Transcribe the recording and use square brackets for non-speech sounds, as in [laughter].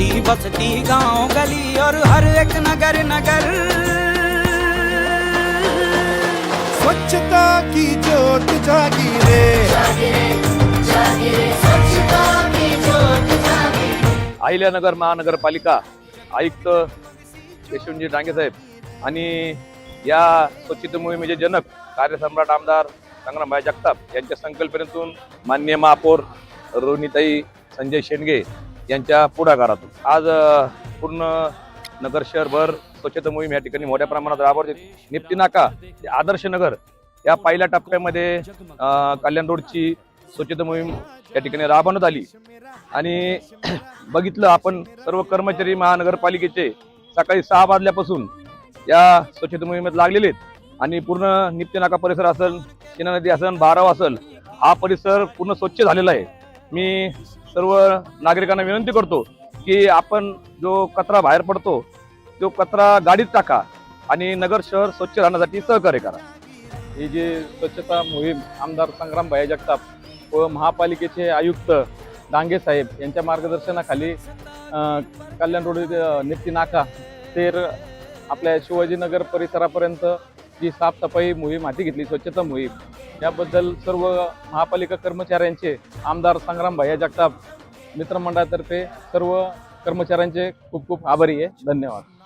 बस्ती बस्ती गांव गली और हर एक नगर नगर। स्वच्छता की ज्योत जागी रे। अहिल्यानगर महानगरपालिका आयुक्त यशवंतजी डांगे साहेब आणि या स्वच्छता मोहिमेचे जनक कार्यसम्राट आमदार संग्रामभाई जगताप यांच्या संकल्पनेतून मान्य महापौर रोहिणीताई संजय शेंडगे यांच्या पुढाकारातून. आज पूर्ण नगर शहरभर स्वच्छता मोहीम या ठिकाणी मोठ्या प्रमाणात राबवते निप्ती नाका ते आदर्श नगर या पहिल्या टप्प्यामध्ये कल्याण रोडची स्वच्छता मोहीम या ठिकाणी राबवण्यात आली. आणि [clears throat] बघितलं आपण सर्व कर्मचारी महानगरपालिकेचे सकाळी सहा वाजल्यापासून या स्वच्छता मोहिमेत लागलेले आहेत. आणि पूर्ण नित्यनाका परिसर असेल शिना नदी असेल बाराव असेल हा परिसर पूर्ण स्वच्छ झालेला आहे. मी सर्व नागरिकांना विनंती करतो की आपण जो कचरा बाहेर पडतो तो कचरा गाडीत टाका आणि नगर शहर स्वच्छ राहण्यासाठी सहकार्य करा. ही जी स्वच्छता मोहीम आमदार संग्राम भाई जगताप व महापालिकेचे आयुक्त डांगे साहेब यांच्या मार्गदर्शनाखाली कल्याण रोड नेती नाका ते आपल्या शिवाजीनगर परिसरापर्यंत जी साफसफाई मोहीम हाती घेतली स्वच्छता मोहीम याबद्दल सर्व महापालिका कर्मचाऱ्यांचे आमदार संग्राम भैया जगताप मित्रमंडळातर्फे सर्व कर्मचाऱ्यांचे खूप खूप आभारी आहे. धन्यवाद.